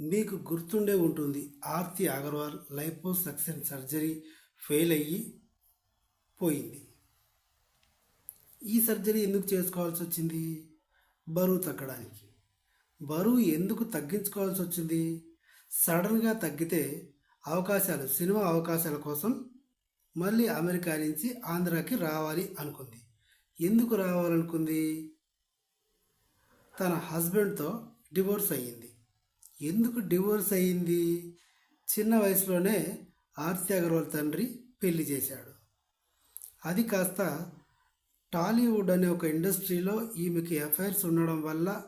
మీకు గుర్తుండే ఉంటుంది Aarti Agarwal liposuction surgery fail అయ్యి పోయింది. ఈ సర్జరీ ఎందుకు చేసుకోవాల్సి వచ్చింది? బరువు తగ్గడానికి. బరువు ఎందుకు తగ్గించుకోవాల్సి వచ్చింది? సడన్గా తగ్గితే అవకాశాలు సినిమా అవకాశాల కోసం మళ్ళీ అమెరికా నుంచి ఆంధ్రాకి రావాలి అనుకుంది. ఎందుకు రావాలనుకుంది? తన హస్బెండ్తో డివోర్స్ అయ్యింది. ఎందుకు డివోర్స్ అయ్యింది? చిన్న వయసులోనే ఆర్తి అగర్వాల్ తండ్రి పెళ్ళి చేశాడు. అది కాస్త టాలీవుడ్ అనే ఒక ఇండస్ట్రీలో ఈమెకి ఎఫైర్స్ ఉండడం వల్ల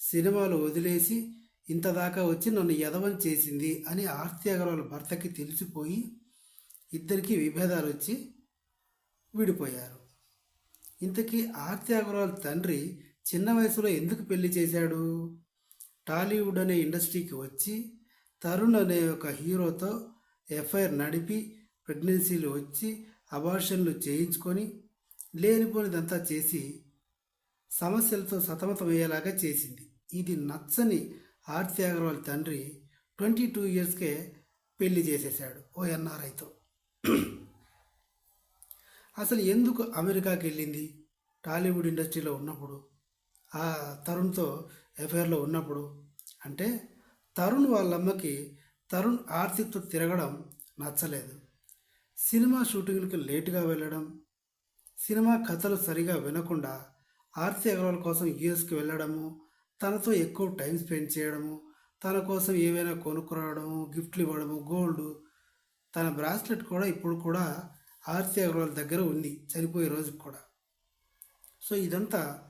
సినిమాలు వదిలేసి ఇంతదాకా వచ్చి నన్ను యదవం చేసింది అని ఆర్తి అగర్వాల్ భర్తకి తెలిసిపోయి ఇద్దరికి విభేదాలు వచ్చి విడిపోయారు. ఇంతకీ ఆర్తి అగర్వాల్ తండ్రి చిన్న వయసులో ఎందుకు పెళ్ళి చేశాడు? టాలీవుడ్ అనే ఇండస్ట్రీకి వచ్చి తరుణ్ అనే ఒక హీరోతో ఎఫ్ఐఆర్ నడిపి ప్రెగ్నెన్సీలు వచ్చి అబార్షన్లు చేయించుకొని లేనిపోనిదంతా చేసి సమస్యలతో సతమతమయ్యేలాగా చేసింది. ఇది నచ్చని ఆర్తి అగర్వాల్ తండ్రి ట్వంటీ టూ ఇయర్స్కే పెళ్ళి చేసేశాడు ఓ ఎన్ఆర్ఐతో అసలు ఎందుకు అమెరికాకి వెళ్ళింది టాలీవుడ్ ఇండస్ట్రీలో ఉన్నప్పుడు ఆ తరుణ్తో ఎఫ్ఐఆర్లో ఉన్నప్పుడు అంటే తరుణ్ వాళ్ళమ్మకి తరుణ్ ఆర్తితో తిరగడం నచ్చలేదు. సినిమా షూటింగ్లకు లేటుగా వెళ్ళడం సినిమా కథలు సరిగా వినకుండా ఆర్తి అగర్వాల్ కోసం యూఎస్కి వెళ్ళడము తనతో ఎక్కువ టైం స్పెండ్ చేయడము తన కోసం ఏవైనా కొనుక్కురావడము గిఫ్ట్లు ఇవ్వడము గోల్డ్ తన బ్రాస్లెట్ కూడా ఇప్పుడు కూడా ఆర్తి అగర్వాల్ దగ్గర ఉంది చనిపోయే రోజుకి కూడా. సో ఇదంతా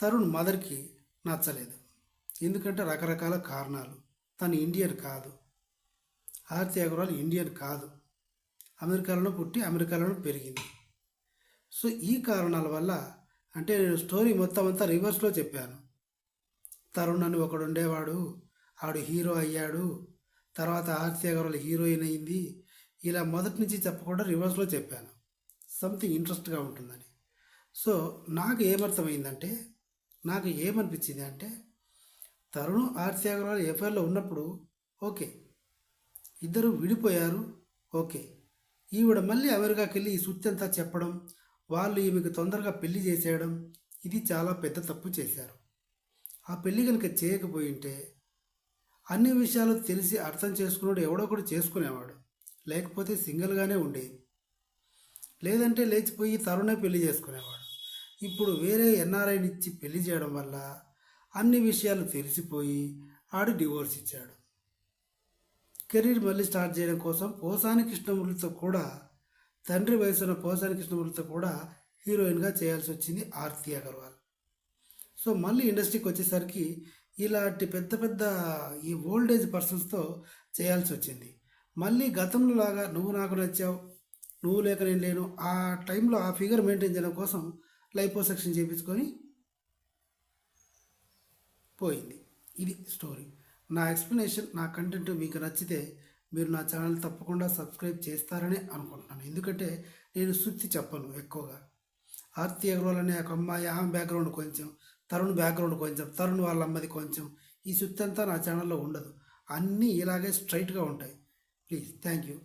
తరుణ్ మదర్కి నచ్చలేదు. ఎందుకంటే రకరకాల కారణాలు. తను ఇండియన్ కాదు. ఆర్తి అగర్వాల్ ఇండియన్ కాదు. అమెరికాలో పుట్టి అమెరికాలో పెరిగింది. సో ఈ కారణాల వల్ల అంటే నేను స్టోరీ మొత్తం అంతా రివర్స్లో చెప్పాను. తరుణ్ అని ఒకడు ఉండేవాడు. ఆడు హీరో అయ్యాడు. తర్వాత ఆర్తి అగర్వాల్ హీరోయిన్ అయింది. ఇలా మొదటి నుంచి చెప్పకుండా రివర్స్లో చెప్పాను. సంథింగ్ ఇంట్రెస్ట్గా ఉంటుందని. సో నాకు ఏమర్థమైందంటే నాకు ఏమనిపించింది అంటే తరుణ్ ఆర్తి అగర్వాల్ ఎఫ్ఐఆర్లో ఉన్నప్పుడు ఓకే ఇద్దరు విడిపోయారు ఓకే. ఈవిడ మళ్ళీ అమెరికాకి వెళ్ళి ఈ సుత్తి అంతా చెప్పడం వాళ్ళు ఈమెకు తొందరగా పెళ్ళి చేసేయడం ఇది చాలా పెద్ద తప్పు చేశారు. ఆ పెళ్ళి కనుక చేయకపోయి ఉంటే అన్ని విషయాలు తెలిసి అర్థం చేసుకున్నాడు ఎవడో కూడా చేసుకునేవాడు లేకపోతే సింగిల్గానే ఉండేది లేదంటే లేచిపోయి తరుణే పెళ్ళి చేసుకునేవాడు. ఇప్పుడు వేరే ఎన్ఆర్ఐని ఇచ్చి పెళ్ళి చేయడం వల్ల అన్ని విషయాలు తెలిసిపోయి ఆడు డివోర్స్ ఇచ్చాడు. కెరీర్ మళ్ళీ స్టార్ట్ చేయడం కోసం పోసాని కృష్ణమూర్తితో కూడా తండ్రి వయసున్న పోసాని కృష్ణమూర్తితో కూడా హీరోయిన్గా చేయాల్సి వచ్చింది ఆర్తి అగర్వాల్. సో మళ్ళీ ఇండస్ట్రీకి వచ్చేసరికి ఇలాంటి పెద్ద పెద్ద ఈ ఓల్డ్ ఏజ్ పర్సన్స్తో చేయాల్సి వచ్చింది. మళ్ళీ గతంలో లాగా నువ్వు నాకు నచ్చావు నువ్వు లేక నేను లేను ఆ టైంలో ఆ ఫిగర్ మెయింటైన్ చేయడం కోసం లైపోసెక్షన్ చేయించుకొని పోయింది. ఇది స్టోరీ. నా ఎక్స్ప్లెనేషన్ నా కంటెంట్ మీకు నచ్చితే మీరు నా ఛానల్ తప్పకుండా సబ్స్క్రైబ్ చేస్తారని అనుకుంటున్నాను. ఎందుకంటే నేను శుద్ధి చెప్పను ఎక్కువగా. ఆర్తి అగర్వాల్ అనే ఒక అమ్మాయి ఆమె బ్యాక్గ్రౌండ్ కొంచెం తరుణ్ బ్యాక్గ్రౌండ్ కొంచెం తరుణ్ వాళ్ళ అమ్మది కొంచెం. ఈ శుద్ధి అంతా నా ఛానల్లో ఉండదు. అన్నీ ఇలాగే స్ట్రైట్గా ఉంటాయి. Please thank you